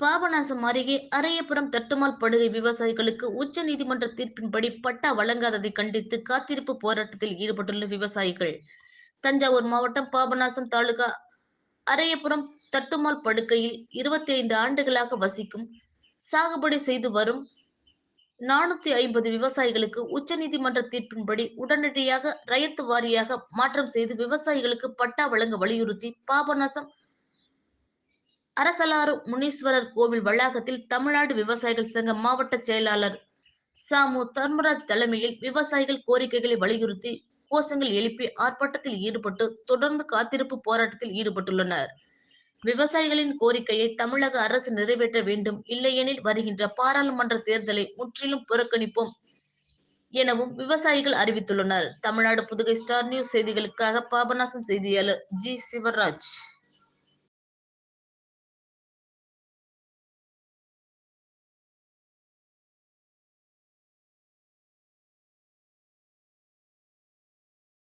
பாபநாசம் அருகே அரையபுரம் தட்டுமால் படுகை விவசாயிகளுக்கு உச்ச நீதிமன்ற தீர்ப்பின்படி பட்டா வழங்காததை கண்டித்து காத்திருப்பு போராட்டத்தில் ஈடுபட்டுள்ள விவசாயிகள். தஞ்சாவூர் மாவட்டம் பாபநாசம் தாலுகா அரையபுரம் தட்டுமால் படுக்கையில் இருபத்தி ஐந்து ஆண்டுகளாக வசிக்கும் சாகுபடி செய்து வரும் நானூத்தி ஐம்பது விவசாயிகளுக்கு உச்சநீதிமன்ற தீர்ப்பின்படி உடனடியாக ரயத்து வாரியாக மாற்றம் செய்து விவசாயிகளுக்கு பட்டா வழங்க வலியுறுத்தி பாபநாசம் அரசலாறு முனீஸ்வரர் கோவில் வளாகத்தில் தமிழ்நாடு விவசாயிகள் சங்க மாவட்ட செயலாளர் சாமு தர்மராஜ் தலைமையில் விவசாயிகள் கோரிக்கைகளை வலியுறுத்தி கோஷங்கள் எழுப்பி ஆர்ப்பாட்டத்தில் ஈடுபட்டு தொடர்ந்து காத்திருப்பு போராட்டத்தில் ஈடுபட்டுள்ளனர். விவசாயிகளின் கோரிக்கையை தமிழக அரசு நிறைவேற்ற வேண்டும். இல்லையெனில் வருகின்ற பாராளுமன்ற தேர்தலை முற்றிலும் புறக்கணிப்போம் எனவும் விவசாயிகள் அறிவித்துள்ளனர். தமிழ்நாடு புதுகை ஸ்டார் நியூஸ் செய்திகளுக்காக பாபநாசம் செய்தியாளர் ஜி சிவராஜ்.